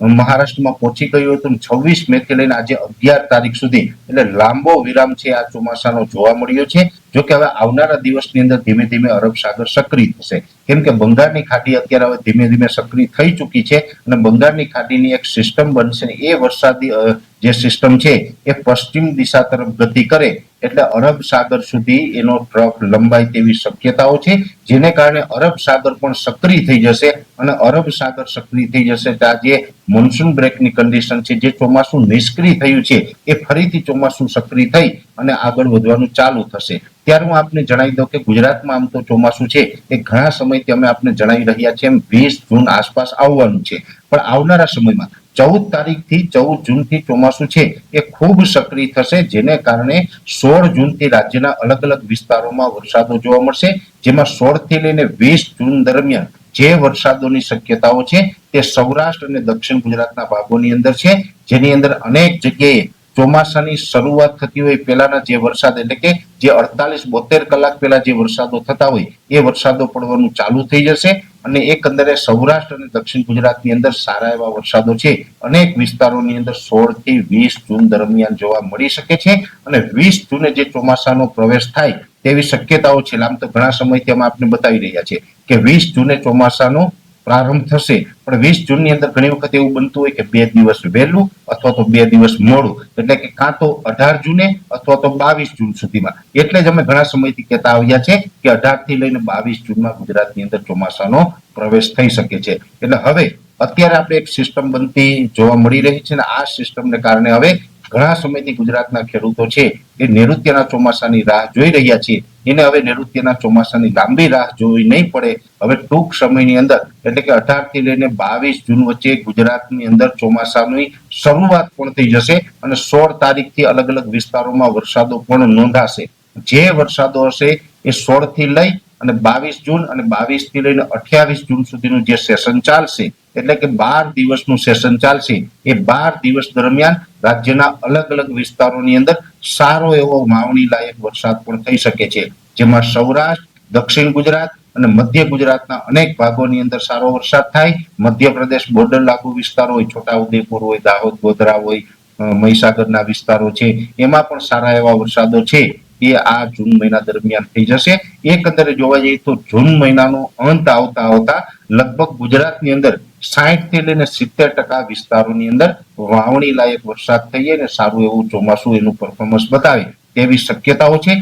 મહારાષ્ટ્રમાં પહોંચી ગયું હતું છવ્વીસ મે થી લઈને આજે અગિયાર તારીખ સુધી, એટલે લાંબો વિરામ છે, આ ચોમાસાનો જોવા મળ્યો છે. જો કે હવે આવનારા દિવસની અંદર ધીમે ધીમે અરબ સાગર સક્રિય થશે. કેમ કે બંગાળની ખાડી અત્યારે હવે ધીમે ધીમે સક્રિય થઈ ચૂકી છે અને બંગાળની ખાડીની એક સિસ્ટમ બનશે એ વરસાદી જે સિસ્ટમ છે એ પશ્ચિમ દિશા તરફ ગતિ કરે એટલે અરબ સાગર સુધી એનો ટ્રફ લંબાય તેવી શક્યતાઓ છે, જેને કારણે અરબ સાગર પણ સક્રિય થઈ જશે અને અરબ સાગર સક્રિય થઈ જશે ત્યાં જે મોન્સૂન બ્રેકની કન્ડિશન છે, જે ચોમાસું નિષ્ક્રિય થયું છે, એ ફરીથી ચોમાસું સક્રિય થઈ અને આગળ વધવાનું ચાલુ થશે. ત્યારે હું આપને જણાવી દઉં કે ગુજરાતમાં આમ તો ચોમાસું છે, એ ઘણા સમયથી અમે આપને જણાવી રહ્યા છીએ વીસ જૂન આસપાસ આવવાનું છે. પણ આવનારા સમયમાં ચૌદ તારીખથી ચૌદ જૂનથી ચોમાસું છે, એ ખૂબ સક્રિય થશે, જેને કારણે સોળ જૂનથી રાજ્યના અલગ અલગ વિસ્તારોમાં વરસાદો જોવા મળશે, જેમાં સોળથી લઈને વીસ જૂન દરમિયાન જે વરસાદોની શક્યતાઓ છે, તે સૌરાષ્ટ્ર અને દક્ષિણ ગુજરાતના ભાગોની અંદર છે, જેની અંદર અનેક જગ્યાએ ચોમાસાની શરૂઆત થતી હોય, પહેલાના જે વરસાદ, એટલે કે જે અડતાલીસ બોતેર કલાક પહેલા જે વરસાદો થતા હોય, એ વરસાદો પડવાનું ચાલુ થઈ જશે અને એકંદરે સૌરાષ્ટ્ર અને દક્ષિણ ગુજરાતની અંદર સારા એવા વરસાદો છે. અનેક વિસ્તારોની અંદર સોળથી વીસ જૂન દરમિયાન જોવા મળી શકે છે અને વીસ જૂને જે ચોમાસાનો પ્રવેશ થાય તેવી શક્યતાઓ છે આમ તો ઘણા સમયથી અમે આપને બતાવી રહ્યા છે કે વીસ જૂને ચોમાસાનો પ્રારંભ થશે. પણ વીસ જૂનની અંદર ઘણી વખત એવું બનતું હોય કે બે દિવસ વહેલું અથવા તો બે દિવસ મોડું. એટલે કે કાં તો અઢાર જૂને અથવા તો બાવીસ જૂન સુધીમાં. એટલે જ અમે ઘણા સમયથી કહેતા આવ્યા છે કે અઢારથી લઈને બાવીસ જૂનમાં ગુજરાતની અંદર ચોમાસાનો પ્રવેશ થઈ શકે છે. એટલે હવે અત્યારે આપણે એક સિસ્ટમ બનતી જોવા મળી રહી છે અને આ સિસ્ટમને કારણે હવે ઘણા સમયથી ગુજરાતના ખેડૂતો છે એ નૈઋત્યના ચોમાસાની રાહ જોઈ રહ્યા છે. એને હવે નૈઋત્યના ચોમાસાની લાંબી રાહ જોવી નહીં પડે. હવે ટૂંક સમયની અંદર, એટલે કે અઢારથી લઈને બાવીસ જૂન વચ્ચે ગુજરાતની અંદર ચોમાસાની શરૂઆત પણ થઈ જશે અને સોળ તારીખથી અલગ અલગ વિસ્તારોમાં વરસાદો પણ નોંધાશે. જે વરસાદો હશે એ સોળથી લઈ અને બાવીસ જૂન અને બાવીસથી લઈને અઠ્યાવીસ જૂન સુધીનું જે સેશન ચાલશે, એટલે કે બાર દિવસનું સેશન ચાલશે, એ બાર દિવસ દરમિયાન રાજ્યના અલગ અલગ વિસ્તારોની અંદર સારો એવો વાવણી લાયક વરસાદ પણ થઈ શકે છે. જેમાં સૌરાષ્ટ્ર, દક્ષિણ ગુજરાત અને મધ્ય ગુજરાતના અનેક ભાગોની અંદર સારો વરસાદ થાય. મધ્યપ્રદેશ બોર્ડર લાગુ વિસ્તારો હોય, છોટાઉદેપુર હોય, દાહોદ, ગોધરા હોય મહીસાગરના વિસ્તારો છે. એમાં પણ સારા એવા વરસાદો છે. એ આ જૂન મહિના દરમિયાન થઈ જશે. એકંદરે જોવા જઈએ તો જૂન મહિનાનો અંત આવતા આવતા લગભગ ગુજરાતની અંદર સાહીઠથી લઈને સિત્તેર ટકા વિસ્તારોની અંદર વાવણી લાયક વરસાદ થઈ અને સારું એવું ચોમાસું એનું પરફોર્મન્સ બતાવે તેવી શક્યતાઓ છે.